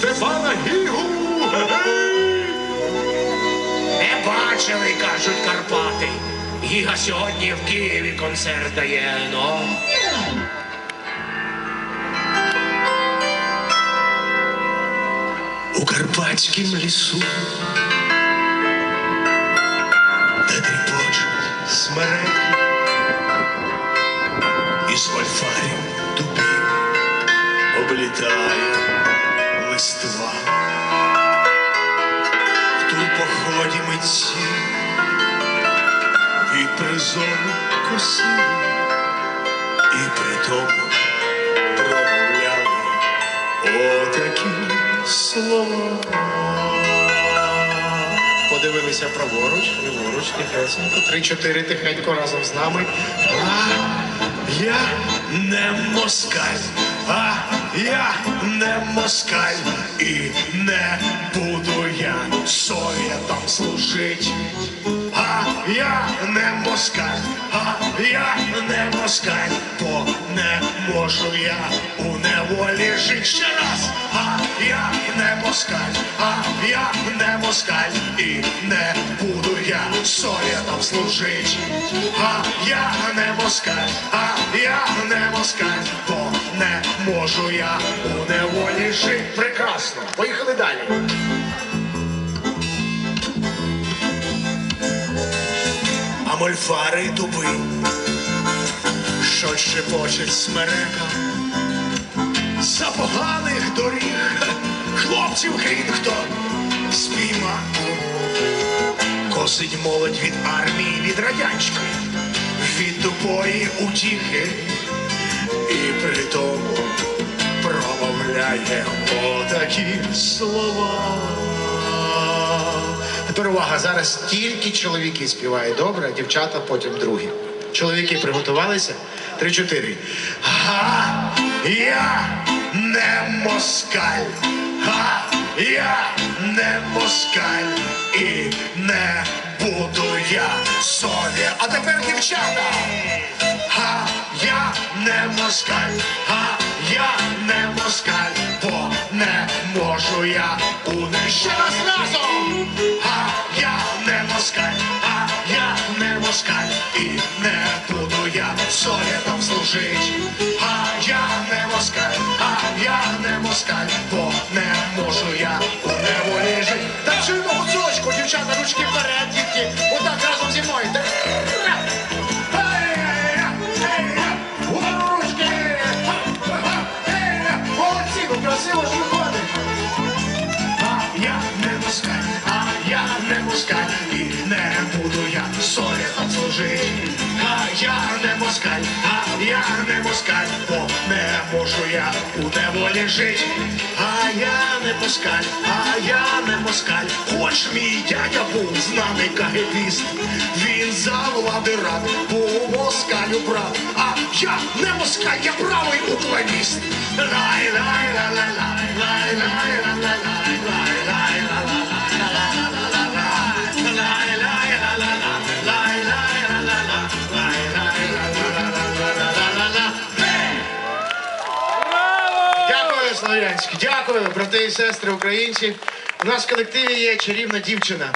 Степана Гігу. Не бачили, кажуть, Карпати. Гіга сьогодні в Києві концерт дає, ну. У Карпатськім лісу. Де тріпочуть смереки із вольфарів дубів облітає листва. В турпоході митці від призову косили і при тому промовляли отакі слова. Подивилися праворуч, ліворуч, тихесенько, три-чотири тихенько разом з нами. А я не москаль, а я не москаль, і не буду я совєтом служить. А я не москаль, а я не москаль, бо не можу я у неволі жить ще раз. А я не москаль, а я не москаль, і не буду я совєтом служить. А я не москаль, а я не москаль, бо можу я у неволі жить. Прекрасно. Поїхали далі. А мольфари дуби, що шепочуть смерека, за поганих доріг хлопців хто спійма. Косить молодь від армії, від радянської, від тупої утіхи, і при тому промовляє отакі слова. Тепер увага, зараз тільки чоловіки співають добре, а дівчата потім другі. Чоловіки приготувалися? Три-чотири. Га, я не москаль. Га, я не москаль. І не буду я совє. А тепер дівчата. Не москаль. а я не москаль. Бо не можу я них ще раз разом. А я не москаль, а я не москаль, і не буду я совєтом служить. А я не москаль, а я не москаль, бо і не буду я совєтом служить. А я не москаль, а я не москаль, бо не можу я у неволі жить. А я не москаль, а я не москаль, хоч мій дядя був знаний кагебіст. Він за влади рад, був москалю брат, а я не москаль, я правий уклоніст. Лай, Слов'янськ. Дякую, брати і сестри українці. У нас в колективі є чарівна дівчина.